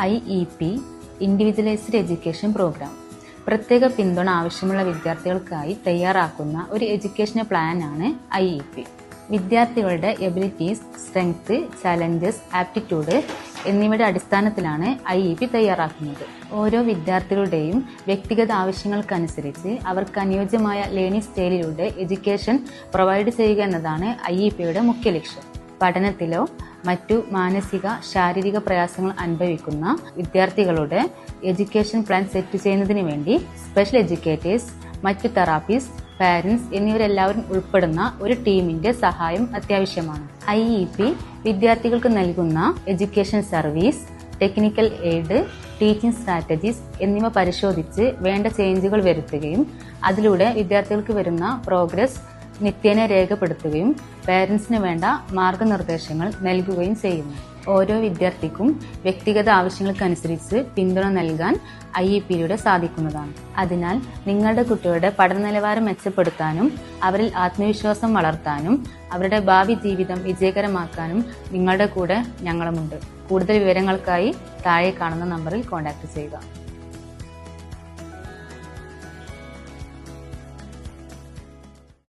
I E P individualised education programme പ്രത്യേക പിന്തുണ ആവശ്യമുള്ള വിദ്യാർത്ഥികൾക്കായി തയ്യാറാക്കുന്ന ഒരു എഡ്യൂക്കേഷൻ പ്ലാനാണ് ഐ ഇ പി. വിദ്യാർത്ഥികളുടെ എബിലിറ്റീസ് സ്ട്രെങ്ത് ചലഞ്ചസ് ആപ്റ്റിറ്റ്യൂഡ് എന്നിവയുടെ അടിസ്ഥാനത്തിലാണ് ഐ ഇ പി തയ്യാറാക്കുന്നത്. ഓരോ വിദ്യാർത്ഥികളുടെയും വ്യക്തിഗത ആവശ്യങ്ങൾക്കനുസരിച്ച് അവർക്ക് അനുയോജ്യമായ ലേണിംഗ് സ്റ്റൈലിലൂടെ എഡ്യൂക്കേഷൻ പ്രൊവൈഡ് ചെയ്യുക എന്നതാണ് ഐ ഇ പിയുടെ മുഖ്യ ലക്ഷ്യം. പഠനത്തിലോ മറ്റു മാനസിക ശാരീരിക പ്രയാസങ്ങൾ അനുഭവിക്കുന്ന വിദ്യാർത്ഥികളുടെ എഡ്യൂക്കേഷൻ പ്ലാൻ സെറ്റ് ചെയ്യുന്നതിന് വേണ്ടി സ്പെഷ്യൽ എഡ്യൂക്കേറ്റേഴ്സ് മറ്റു തെറാപ്പീസ് പാരന്റ്സ് എന്നിവരെല്ലാവരും ഉൾപ്പെടുന്ന ഒരു ടീമിന്റെ സഹായം അത്യാവശ്യമാണ്. ഐ ഇ പി വിദ്യാർത്ഥികൾക്ക് നൽകുന്ന education service technical aid teaching strategies എന്നിവ പരിശോധിച്ച് വേണ്ട ചേഞ്ചുകൾ വരുത്തുകയും അതിലൂടെ വിദ്യാർത്ഥികൾക്ക് വരുന്ന പ്രോഗ്രസ് നിത്യേന രേഖപ്പെടുത്തുകയും പേരൻസിന് വേണ്ട മാർഗനിർദ്ദേശങ്ങൾ നൽകുകയും ചെയ്യുന്നു. ഓരോ വിദ്യാർത്ഥിക്കും വ്യക്തിഗത ആവശ്യങ്ങൾക്കനുസരിച്ച് പിന്തുണ നൽകാൻ ഐ ഇ പിയിലൂടെ സാധിക്കുന്നതാണ്. അതിനാൽ നിങ്ങളുടെ കുട്ടികളുടെ പഠന നിലവാരം മെച്ചപ്പെടുത്താനും അവരിൽ ആത്മവിശ്വാസം വളർത്താനും അവരുടെ ഭാവി ജീവിതം വിജയകരമാക്കാനും നിങ്ങളുടെ കൂടെ ഞങ്ങളുമുണ്ട്. കൂടുതൽ വിവരങ്ങൾക്കായി താഴെ കാണുന്ന നമ്പറിൽ കോൺടാക്ട് ചെയ്യുക.